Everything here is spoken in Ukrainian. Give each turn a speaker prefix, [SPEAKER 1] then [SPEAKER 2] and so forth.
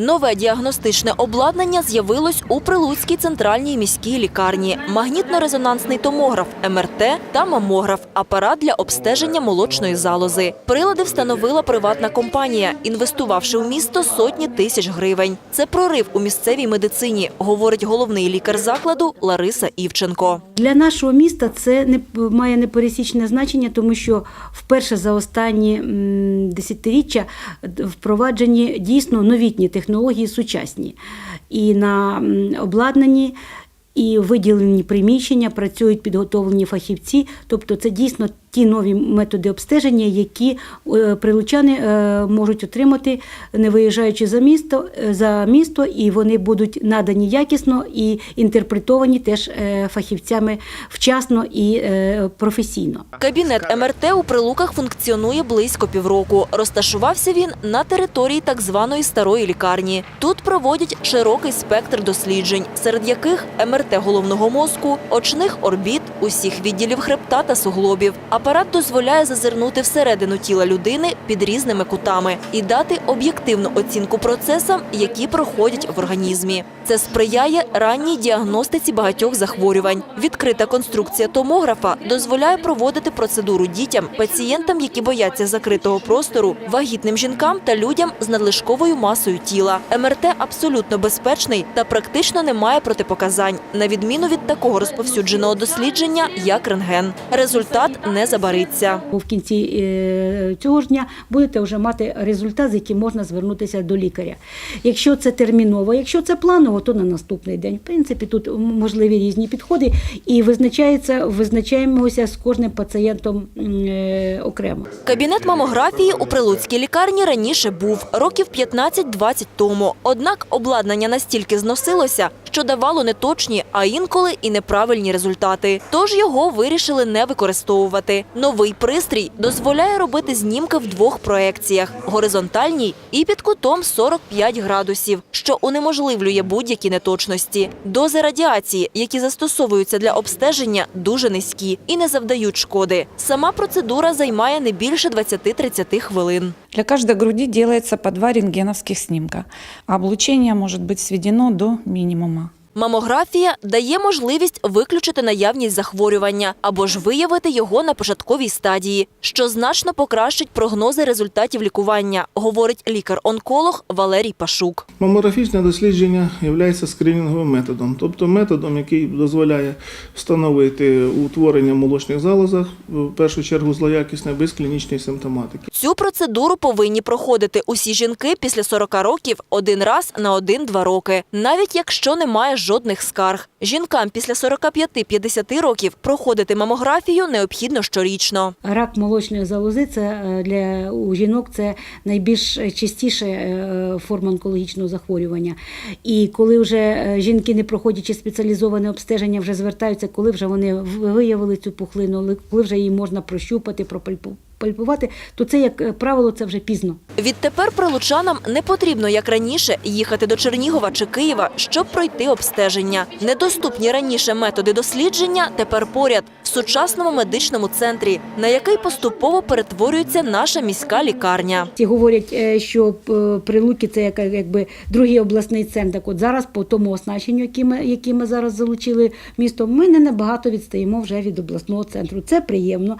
[SPEAKER 1] Нове діагностичне обладнання з'явилось у Прилуцькій центральній міській лікарні. Магнітно-резонансний томограф, МРТ та мамограф – апарат для обстеження молочної залози. Прилади встановила приватна компанія, інвестувавши в місто сотні тисяч гривень. Це прорив у місцевій медицині, говорить головний лікар закладу Лариса Івченко.
[SPEAKER 2] Для нашого міста це не має непересічне значення, тому що вперше за останні десятиріччя впроваджені дійсно новітні технології сучасні. І на обладнані і виділені приміщення працюють підготовлені фахівці. Тобто це дійсно ті нові методи обстеження, які е, прилучани е, можуть отримати, не виїжджаючи за місто, е, за місто, і вони будуть надані якісно і інтерпретовані теж фахівцями вчасно і професійно.
[SPEAKER 1] Кабінет МРТ у Прилуках функціонує близько півроку. Розташувався він на території так званої старої лікарні. Тут проводять широкий спектр досліджень, серед яких МРТ головного мозку, очних орбіт, усіх відділів хребта та суглобів. Апарат дозволяє зазирнути всередину тіла людини під різними кутами і дати об'єктивну оцінку процесам, які проходять в організмі. Це сприяє ранній діагностиці багатьох захворювань. Відкрита конструкція томографа дозволяє проводити процедуру дітям, пацієнтам, які бояться закритого простору, вагітним жінкам та людям з надлишковою масою тіла. МРТ абсолютно безпечний та практично не має протипоказань, на відміну від такого розповсюдженого дослідження, як рентген. Результат не забариться.
[SPEAKER 2] В кінці е, цього ж дня будете вже мати результат, з яким можна звернутися до лікаря. Якщо це терміново, якщо це планово, то на наступний день. В принципі, тут можливі різні підходи і визначається, визначаємося з кожним пацієнтом е, окремо.
[SPEAKER 1] Кабінет мамографії у Прилуцькій лікарні раніше бубув років 15-20 тому. Однак обладнання настільки зносилося, що давало неточні, а інколи і неправильні результати. Тож його вирішили не використовувати. Новий пристрій дозволяє робити знімки в двох проекціях: горизонтальній і під кутом 45 градусів, що унеможливлює будь-які неточності. Дози радіації, які застосовуються для обстеження, дуже низькі і не завдають шкоди. Сама процедура займає не більше 20-30 хвилин.
[SPEAKER 3] Для каждой груди делается по два рентгеновских снимка. а Облучение может быть сведено до минимума.
[SPEAKER 1] Мамографія дає можливість виключити наявність захворювання або ж виявити його на початковій стадії, що значно покращить прогнози результатів лікування, говорить лікар-онколог Валерій Пашук.
[SPEAKER 4] Мамографічне дослідження є скринінговим методом, тобто методом, який дозволяє встановити утворення в молочних залозах, в першу чергу злоякісне, без клінічної симптоматики.
[SPEAKER 1] Цю процедуру повинні проходити усі жінки після 40 років один раз на 1-2 роки, навіть якщо немає жодних скарг. Жінкам після 45-50 років проходити мамографію необхідно щорічно.
[SPEAKER 2] Рак молочної залози це е, для у жінок це найбільш частіша е, форма онкологічного захворювання. І коли вже е, жінки, не проходячи спеціалізоване обстеження, вже звертаються, коли вже вони виявили цю пухлину, коли вже її можна прощупати, пропальпувати, то це, як е, правило, це вже пізно.
[SPEAKER 1] Відтепер прилучанам не потрібно, як раніше, їхати до Чернігова чи Києва, щоб пройти обстеження. Недоступні раніше методи дослідження тепер поряд в сучасному медичному центрі, на який поступово перетворюється наша міська лікарня.
[SPEAKER 2] Ті говорять, е, що е, Прилуки це як, якби другий обласний центр. Так от зараз по тому оснащенню, яке ми, яке ми зараз залучили місто, ми не набагато відстаємо вже від обласного центру. Це приємно.